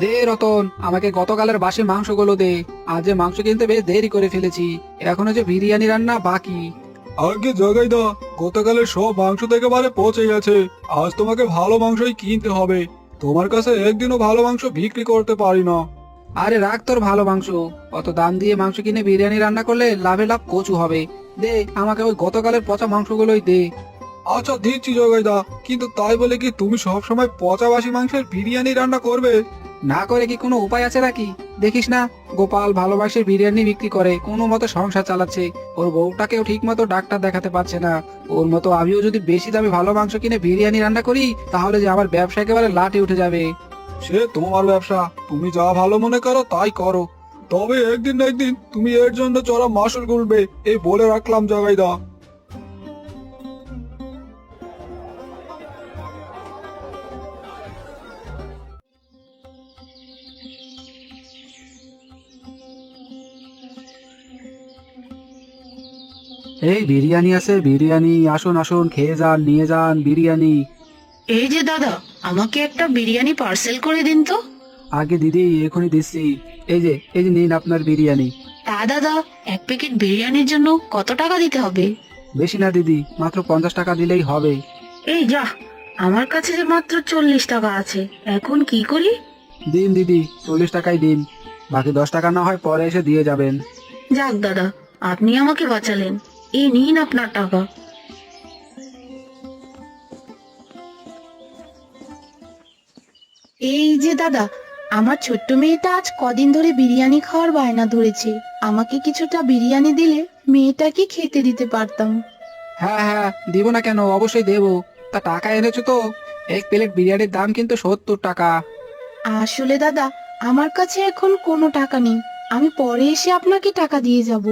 দে রতন আমাকে গতকালের বাসি মাংসগুলো দে। আজ যে মাংস কিনতে বেশ দেরি করে ফেলেছি। এখনও যে বিরিয়ানি রান্না বাকি। আগে জগাই দা গতকালের সব মাংস থেকে বারে পচে গেছে। আজ তোমাকে ভালো মাংসই কিনতে হবে। তোমার কাছে একদিনও ভালো মাংস বিক্রি করতে পারি না। আরে রাখ তোর ভালো মাংস। অত দাম দিয়ে মাংস কিনে বিরিয়ানি রান্না করলে লাভে লাভ কচু হবে। দে আমাকে ওই গতকালের পচা মাংসগুলোই দে। আচ্ছা দিচ্ছি জগাইদা কিন্তু তাই বলে কি তুমি সব সময় পচা বাসি মাংসের বিরিয়ানি রান্না করবে? না করে কি কোনো উপায় আছে নাকি? দেখিস না, গোপাল ভালোবাসে বিরিয়ানি বিক্রি করে, কোনো মতো সংসার চালাচ্ছে। ওর বউটাকেও ঠিক মতো ডাক্তার দেখাতে পারছে না। ওর মতো আমিও যদি বেশি দামে ভালো মাংস কিনে বিরিয়ানি রান্না করি, তাহলে যে আমার ব্যবসা একেবারে লাটে উঠে যাবে। সে তোমার ব্যবসা, তুমি যা ভালো মনে করো তাই করো। তবে একদিন না একদিন তুমি এর জন্য চড়া মাসুল গুলবে, এই বলে রাখলাম জগাইদা। এই বিরিয়ানি আছে বিরিয়ানি। আসুন আসুন খেয়ে যান নিয়ে যান বিরিয়ানি। এই যে দাদা আমাকে একটা বিরিয়ানি পার্সেল করে দিন তো। আগে দিদি এখনই দিচ্ছি। এই যে এই যে নিন আপনার বিরিয়ানি। তা দাদা এক প্যাকেট বিরিয়ানির জন্য কত টাকা দিতে হবে? বেশি না দিদি মাত্র পঞ্চাশ টাকা দিলেই হবে। এই যা আমার কাছে যে মাত্র চল্লিশ টাকা আছে। এখন কি করি? দিন দিদি চল্লিশ টাকাই দিন। বাকি দশ টাকা না হয় পরে এসে দিয়ে যাবেন। যাক দাদা আপনি আমাকে বাঁচালেন। এই নিন আপনার টাকা। এই যে দাদা আমার ছোট্ট মেয়েটা আজ কদিন ধরে বিরিয়ানি খাওয়ার বায়না ধরেছে। আমাকে কিছুটা বিরিয়ানি দিলে মেয়েটাকে খেতে দিতে পারতাম। হ্যাঁ হ্যাঁ দিব না কেন? অবশ্যই দেবো। তা টাকা এনেছো তো? এক প্লেট বিরিয়ানির দাম কিন্তু সত্তর টাকা। আসলে দাদা আমার কাছে এখন কোনো টাকা নেই। আমি পরে এসে আপনাকে টাকা দিয়ে যাব।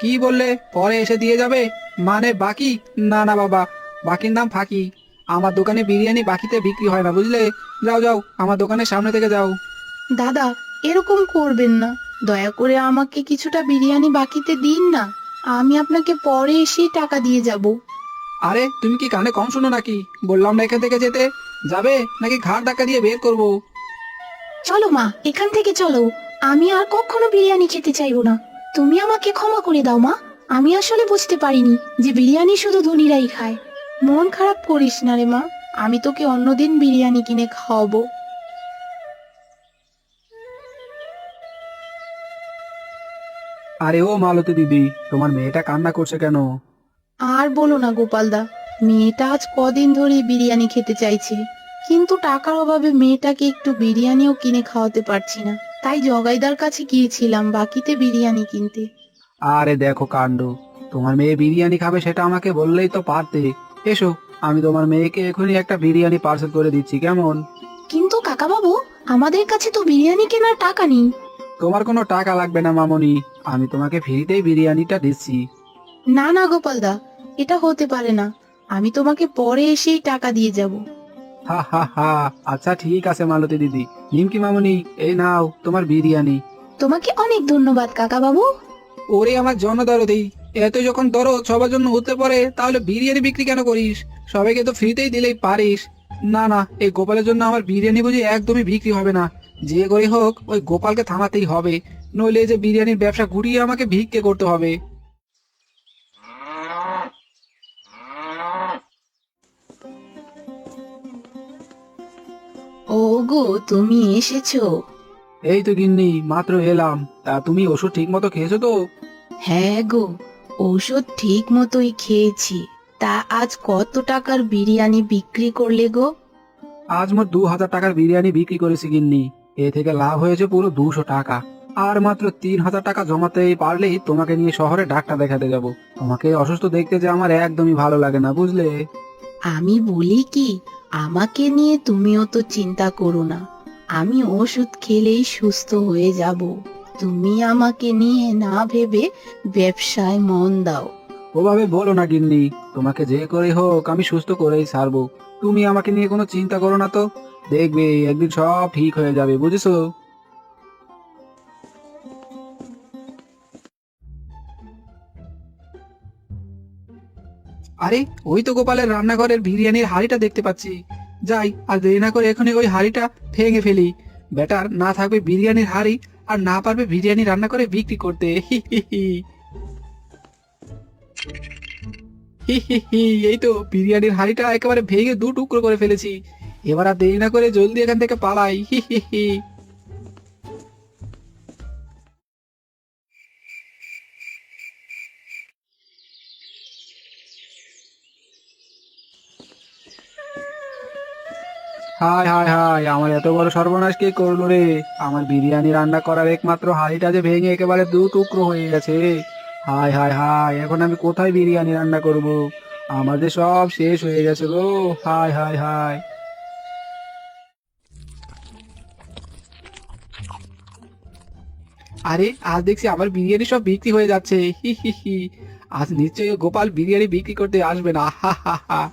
কি বললে? পরে এসে দিয়ে যাবে? মানে বাকি? না না বাবা। বাকির নাম ফাঁকি। আমার দোকানে বিরিয়ানি বাকিতে বিক্রি হয় না বুঝলে? যাও যাও আমার দোকানের সামনে থেকে যাও। দাদা এরকম করবেন না। দয়া করে আমাকে কিছুটা বিরিয়ানি বাকিতে দিন না। আমি আপনাকে পরে এসেই টাকা দিয়ে যাব। আরে তুমি কি কানে কম শোনো নাকি? বললাম না এখান থেকে যেতে। যাবে? নাকি ঘাড় ধাক্কা দিয়ে বের করব? চলো মা এখান থেকে চলো। আমি আর কখনো বিরিয়ানি খেতে চাইব না। তুমি আমাকে ক্ষমা করে দাও মা। আমি আসলে বুঝতে পারিনি যে বিরিয়ানি শুধু ধনীরাই খায়। মন খারাপ করিস না রে মা। আমি তোকে অন্যদিন বিরিয়ানি কিনে খাওয়াবো। আরে ও মালতী দিদি তোমার মেয়েটা কান্না করছে কেন? আর বলো না গোপালদা মেয়েটা আজ কদিন ধরে বিরিয়ানি খেতে চাইছে। কিন্তু টাকার অভাবে মেয়েটাকে একটু বিরিয়ানিও কিনে খাওয়াতে পারছি না। তাই জগাইদার কাছে গিয়েছিলাম বাকিতে বিরিয়ানি কিনতে। আরে দেখো কাণ্ড তোমার মেয়ে বিরিয়ানি খাবে সেটা আমাকে বললেই তো পারতে। এসো আমি তোমার মেয়েকে এখনই একটা বিরিয়ানি পার্সেল করে দিচ্ছি কেমন? কিন্তু কাকাবাবু আমাদের কাছে তো বিরিয়ানি কেনার টাকা নেই। তোমার কোনো টাকা লাগবে না মামনি আমি তোমাকে ফ্রিতেই বিরিয়ানিটা দিচ্ছি। না না গোপালদা এটা হতে পারে না। আমি তোমাকে পরে এসেই টাকা দিয়ে যাব। হা হা হা। আচ্ছা ঠিক আছে মালতী দিদি। নিমকি মামনি এই নাও তোমার বিরিয়ানি। তোমাকে অনেক ধন্যবাদ কাকা বাবু ওরে আমার জন্য দরদি এত যখন দরদ সবার জন্য হতে পারে তাহলে বিরিয়ানি বিক্রি কেন করিস? সবাইকে তো ফ্রিতেই দিলেই পারিস। না না এই গোপালের জন্য আমার বিরিয়ানি বুঝি একদমই বিক্রি হবে না। যে করে হোক ওই গোপালকে থামাতেই হবে। নইলে যে বিরিয়ানির ব্যবসা ঘুরিয়ে আমাকে ভিক্ষে করতে হবে। ও গো তুমি এসেছ। এই তো গিন্নি মাত্র এলাম। তা তুমি ওষুধ ঠিক মতো খেয়েছো তো? হ্যাঁ গো ঔষধ ঠিক মতোই খেয়েছি। তা আজ কত টাকার বিরিয়ানি বিক্রি করলে গো? আজ মোট দু হাজার টাকার বিরিয়ানি বিক্রি করেছি গিন্নি। এ থেকে লাভ হয়েছে পুরো দুশো টাকা। আর মাত্র তিন হাজার টাকা জমাতে পারলেই তোমাকে নিয়ে শহরে ডাক্তার দেখাতে যাব। তোমাকে অসুস্থ দেখতে যে আমার একদমই ভালো লাগে না বুঝলে? আমি বলি কি আমাকে নিয়ে তুমি অত চিন্তা করো না। আমি ওষুধ খেলেই সুস্থ হয়ে যাব। তুমি আমাকে নিয়ে না ভেবে ব্যবসায় মন দাও। ওভাবে বলো না গিন্নি, তোমাকে যে করে হোক আমি সুস্থ করেই সারবো তুমি আমাকে নিয়ে কোনো চিন্তা করো না তো। দেখবে একদিন সব ঠিক হয়ে যাবে, বুঝেছ? আরে, ওই তো গোপালের রান্নাঘরের বিরিয়ানির হাড়িটা দেখতে পাচ্ছি। যাই, আর দেরি না করে এখনই ওই হাড়িটা ভেঙে ফেলি। বেটার, না থাকবে বিরিয়ানির হাড়ি আর না পারবে বিরিয়ানি রান্না করে বিক্রি করতে। এই তো বিরিয়ানির হাড়িটা একেবারে ভেঙে দু টুকরো করে ফেলেছি। এবার আর দেরি না করে জলদি এখান থেকে পালাই। হি হি হি। হাই হাই হাই, আমার এত বড় সর্বনাশ কে করল রে? আমার বিরিয়ানি রান্না করার একমাত্র হাঁড়িটা যে ভেঙে একেবারে দু টুকরো হয়ে গেছে। হাই হাই হাই, এখন আমি কোথায় বিরিয়ানি রান্না করব? আমাদের সব শেষ হয়ে গেছে গো। High hi high. আরে, আজ দেখছি আমার বিরিয়ানি সব বিক্রি হয়ে যাচ্ছে। হি হি হি। আজ নিশ্চয়ই গোপাল বিরিয়ানি বিক্রি করতে আসবে না। হা হা হা।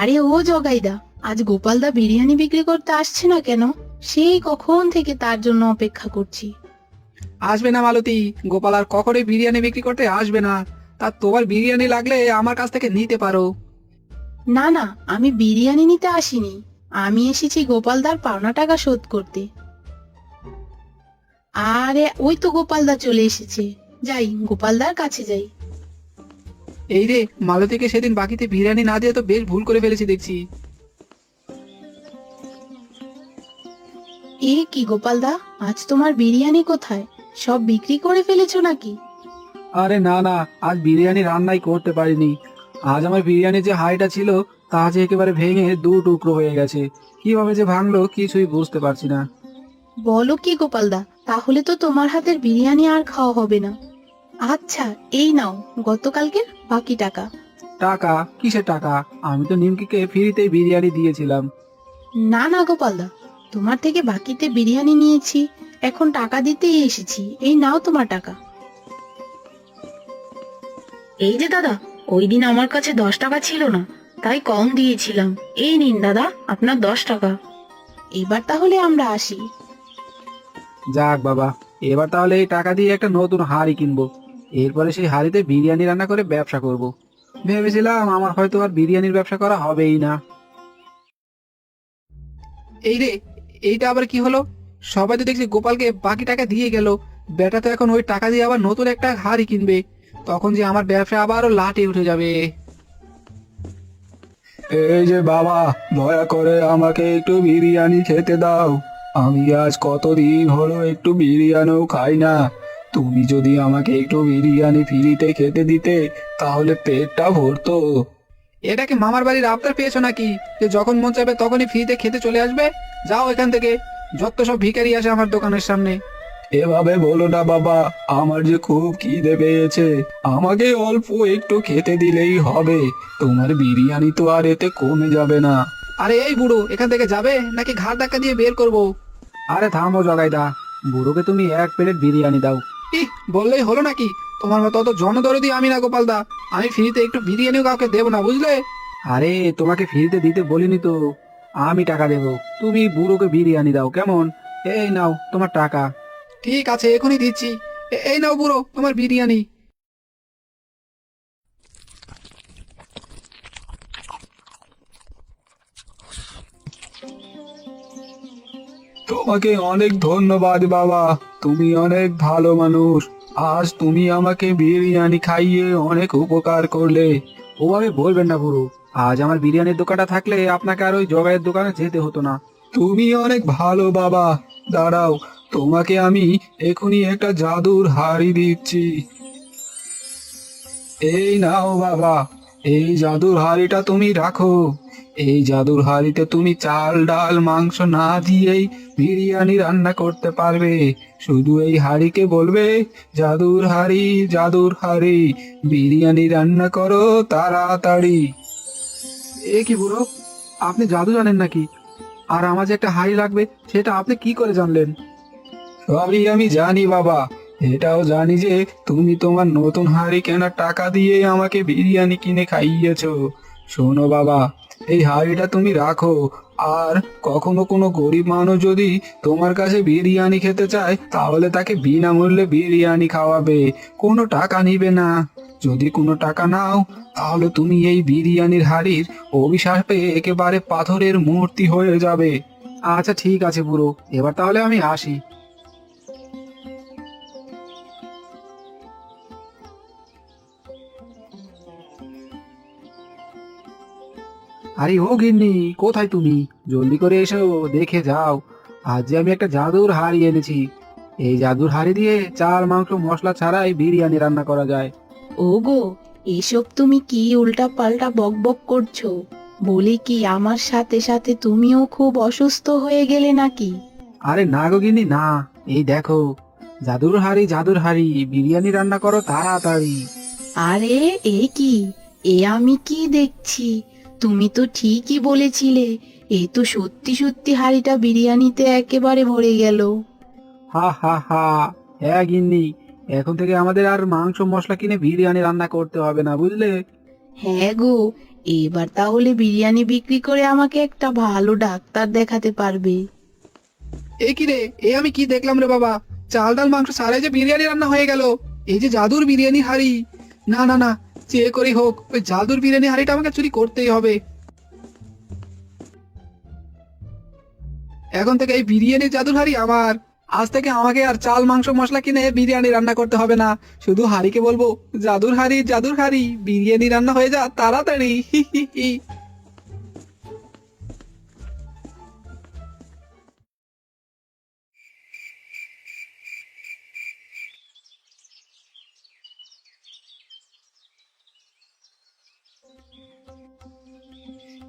আরে ও জগাইদা আজ গোপালদা বিরিয়ানি বিক্রি করতে আসছে না কেন? সেই কখন থেকে তার জন্য অপেক্ষা করছি। আসবে না মালতী গোপাল আর কখনোই বিরিয়ানি বিক্রি করতে আসবে না। তা তোমার বিরিয়ানি লাগলে আমার কাছ থেকে নিতে পারো। না না আমি বিরিয়ানি নিতে আসিনি। আমি এসেছি গোপালদার পাওনা টাকা শোধ করতে। আরে ওই তো গোপালদা চলে এসেছে। যাই গোপালদার কাছে যাই। এই রে মালতীকে সেদিন বাকিতে বিরিয়ানি না দিয়ে তো বেশ ভুল করে ফেলেছি দেখছি। এ কি গোপালদা আজ তোমার বিরিয়ানি কোথায়? সব বিক্রি করে ফেলেছো নাকি? আরে না না আজ বিরিয়ানি রান্নাই করতে পারিনি। আজ আমার বিরিয়ানির যে হাইটা ছিল তা যে একেবারে ভেঙে দু টুকরো হয়ে গেছে। কীভাবে যে ভাঙলো কিছুই বুঝতে পারছি না। বলো কি গোপালদা তাহলে তো তোমার হাতের বিরিয়ানি আর খাওয়া হবে না। আচ্ছা এই নাও গতকালকের বাকি টাকা। টাকা? কিসের টাকা? আমি তো নিমকিকে ফ্রিতে বিরিয়ানি দিয়েছিলাম। না না গোপালদা তোমার থেকে বাকিতে বিরিয়ানি নিয়েছি এখন টাকা দিতেই এসেছি এই নাও তোমার টাকা। এই যে দাদা ওই দিন আমার কাছে দশ টাকা ছিল না তাই কম দিয়েছিলাম। এই নিন দাদা আপনার দশ টাকা। এবার তাহলে আমরা আসি। যাক বাবা এবার তাহলে এই টাকা দিয়ে একটা নতুন হাঁড়ি কিনবো। এরপরে সেই হাঁড়িতে বিরিয়ানি রান্না করে ব্যবসা করব। ভেবেছিলাম আমার হয়তো আর বিরিয়ানির ব্যবসা করা হবেই না। এই রে এইটা আবার কি হলো? সবাই তো দেখছি গোপালকে বাকি টাকা দিয়ে গেল। বেটা তো এখন ওই টাকা দিয়ে আবার নতুন একটা হাঁড়ি কিনবে। তখন যে আমার ব্যবসা আবারও লাটে উঠে যাবে। এই যে বাবা দয়া করে আমাকে একটু বিরিয়ানি খেতে দাও। আমি আজ কতদিন হলো একটু বিরিয়ানিও খাই না। তুমি যদি আমাকে একটু বিরিয়ানি ফ্রিতে খেতে দিতে তাহলে পেটটা ভরতো। এটা কি মামার বাড়ির আবদার পেয়েছ নাকি? যে যখন মন চাইবে তখনই ফ্রিতে খেতে চলে আসবে? যাও এখান থেকে। যত সব ভিখারি আসে আমার দোকানের সামনে। এভাবে বলো না বাবা আমার যে খুব খিদে পেয়েছে। আমাকে অল্প একটু খেতে দিলেই হবে। তোমার বিরিয়ানি তো আর এতে কমে যাবে না। আরে এই বুড়ো এখান থেকে যাবে? নাকি ঘাড় ধাক্কা দিয়ে বের করব? আরে থামো জগাইদা। বুড়োকে তুমি এক প্লেট বিরিয়ানি দাও। বললেই হলো নাকি? তোমার মতো অত জনদরদি আমি না গোপাল দা। আমি ফ্রিতে একটু বিরিয়ানিও কাউকে দেবো না বুঝলে? আরে তোমাকে ফ্রিতে দিতে বলিনি তো। আমি টাকা দেবো। তুমি বুড়োকে বিরিয়ানি দাও কেমন? এই নাও তোমার টাকা। ঠিক আছে এখনই দিচ্ছি। এই নাও বুড়ো তোমার বিরিয়ানি। তোমাকে অনেক ধন্যবাদ বাবা। তুমি অনেক ভালো মানুষ। আজ তুমি আমাকে বিরিয়ানি খাইয়ে অনেক উপকার করলে। ওভাবে বলবেন না বুড়ো। আজ আমার বিরিয়ানির দোকানটা থাকলে আপনাকে আর ওই জগাইয়ের দোকানে যেতে হতো না। তুমি অনেক ভালো বাবা। দাঁড়াও, তোমাকে আমি এখনই একটা জাদুর হাড়ি দিচ্ছি। এই নাও বাবা, এই জাদুর হাড়িটা তুমি রাখো। এই জাদুর হাড়িতে তুমি চাল, ডাল, মাংস না দিয়েই বিরিয়ানি রান্না করতে পারবে। শুধু এই হাড়িকে বলবে, জাদুর হাড়ি জাদুর হাড়ি, বিরিয়ানি রান্না করো তাড়াতাড়ি। এ কি বুড়ো, আপনি জাদু জানেন নাকি? আর আমার যে একটা হাড়ি লাগবে, সেটা আপনি কি করে জানলেন? সবই আমি জানি বাবা। এটাও জানি যে তুমি তোমার নতুন হাঁড়ি কেনার টাকা দিয়ে আমাকে বিরিয়ানি কিনে খাইয়েছো। শোনো বাবা এই হাঁড়িটা তুমি রাখো। আর কখনো কোনো গরিব মানুষ যদি তোমার কাছে বিরিয়ানি খেতে চায়, তাহলে তাকে বিনামূল্যে বিরিয়ানি খাওয়াবে। কোনো টাকা নিবে না। যদি কোনো টাকা নাও, তাহলে তুমি এই বিরিয়ানির হাড়ির অভিশাপে একেবারে পাথরের মূর্তি হয়ে যাবে। আচ্ছা ঠিক আছে বুড়ো। এবার তাহলে আমি আসি। আরে ও গিন্নি কোথায় তুমি? জলদি করে এসো দেখে যাও। আজ যে আমি একটা জাদুর হাড়ি এনেছি। এই জাদুর হাড়ি দিয়ে চাল মাংস মশলা ছাড়াই বিরিয়ানি রান্না করা যায়। ওগো এসব তুমি কি উল্টা পাল্টা বক বক করছ? বলি কি আমার সাথে সাথে তুমিও খুব অসুস্থ হয়ে গেলে নাকি? আরে না গো গিন্নি না। এই দেখো জাদুর হাড়ি জাদুর হাড়ি বিরিয়ানি রান্না করো তাড়াতাড়ি। আরে এ কি? এ আমি কি দেখছি? তুমি তো ঠিকই বলেছিলে এ তো সত্যি সত্যি হাড়িটা বিরিয়ানিতে একেবারে ভরে গেল। হা হা হা হ্যাঁ গিন্নি এখন থেকে আমাদের আর মাংস মশলা কিনে বিরিয়ানি রান্না করতে হবে না বুঝলে? হ্যাঁ গো এবার তাহলে বিরিয়ানি বিক্রি করে আমাকে একটা ভালো ডাক্তার দেখাতে পারবে। এ কি রে এ আমি কি দেখলাম রে বাবা? চাল ডাল মাংস সারাই যে বিরিয়ানি রান্না হয়ে গেল এই যে জাদুর বিরিয়ানি হাড়ি। না না না যে করেই হোক, ওই জাদুর বিরিয়ানি হাড়িটা আমাকে চুরি করতেই হবে। এখন থেকে এই বিরিয়ানি জাদুর হাড়ি আমার। আজ থেকে আমাকে আর চাল, মাংস, মশলা কিনে বিরিয়ানি রান্না করতে হবে না। শুধু হাড়িকে বলব, জাদুর হাড়ি জাদুর হাড়ি, বিরিয়ানি রান্না হয়ে যা, তাড়াতাড়ি।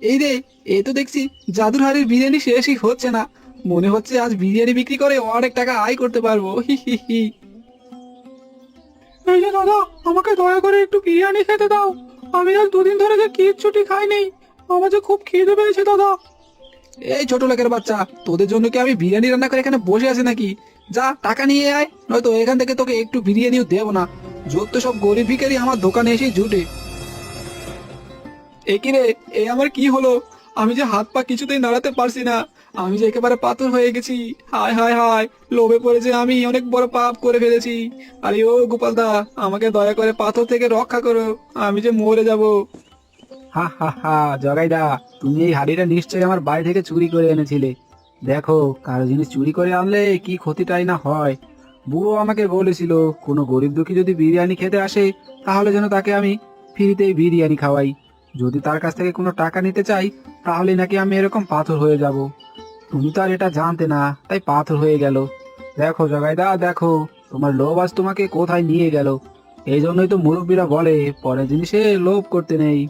এই রে এ তো দেখছি জাদুর হাড়ির বিরিয়ানি শেষই হচ্ছে না। মনে হচ্ছে আজ বিরিয়ানি বিক্রি করে অনেক টাকা আয় করতে পারব। এই যে দাদা, আমাকে দয়া করে একটু বিরিয়ানি খেতে দাও। আমি আর দুদিন ধরে যে কিচ্ছুটি খাইনি আমার যে খুব খিদে পেয়েছে, দাদা। এই ছোট লোকের বাচ্চা, তোদের জন্য কি আমি বিরিয়ানি রান্না করে এখানে বসে আছি নাকি? যা, টাকা নিয়ে আয়, নয়তো এখান থেকে তোকে একটু বিরিয়ানিও দেবো না। যত সব গরিব ভিখারি আমার দোকানে এসে জুটে। এ কি রে? এ আমার কি হলো? আমি যে হাত পা কিছুতেই নাড়াতে পারছি না। আমি যে একেবারে পাথর হয়ে গেছি। হায় হায় হায়, লোভে পড়েছে আমি অনেক বড় পাপ করে ফেলেছি। আরে ও গোপাল দা, আমাকে দয়া করে পাথর থেকে রক্ষা করো। আমি যে মরে যাব। হা হা হা জগাইদা তুমি এই হাড়িটা নিশ্চয়ই আমার বাড়ি থেকে চুরি করে এনেছিলে। দেখো, কারও জিনিস চুরি করে আনলে কি ক্ষতিটাই না হয়। বুড়ো আমাকে বলেছিল, কোনো গরিব দুঃখী যদি বিরিয়ানি খেতে আসে, তাহলে যেন তাকে আমি ফ্রিতেই বিরিয়ানি খাওয়াই। যদি তার কাছ থেকে কোনো টাকা নিতে চাই, তাহলে নাকি আমি এরকম পাথর হয়ে যাব। তুমি তো আর এটা জানতে না, তাই পাথর হয়ে গেল। দেখো জগাইদা, দেখো, তোমার লোভ আজ তোমাকে কোথায় নিয়ে গেল? এই জন্যই তো মুরব্বীরা বলে, পরের জিনিসে লোভ করতে নেই।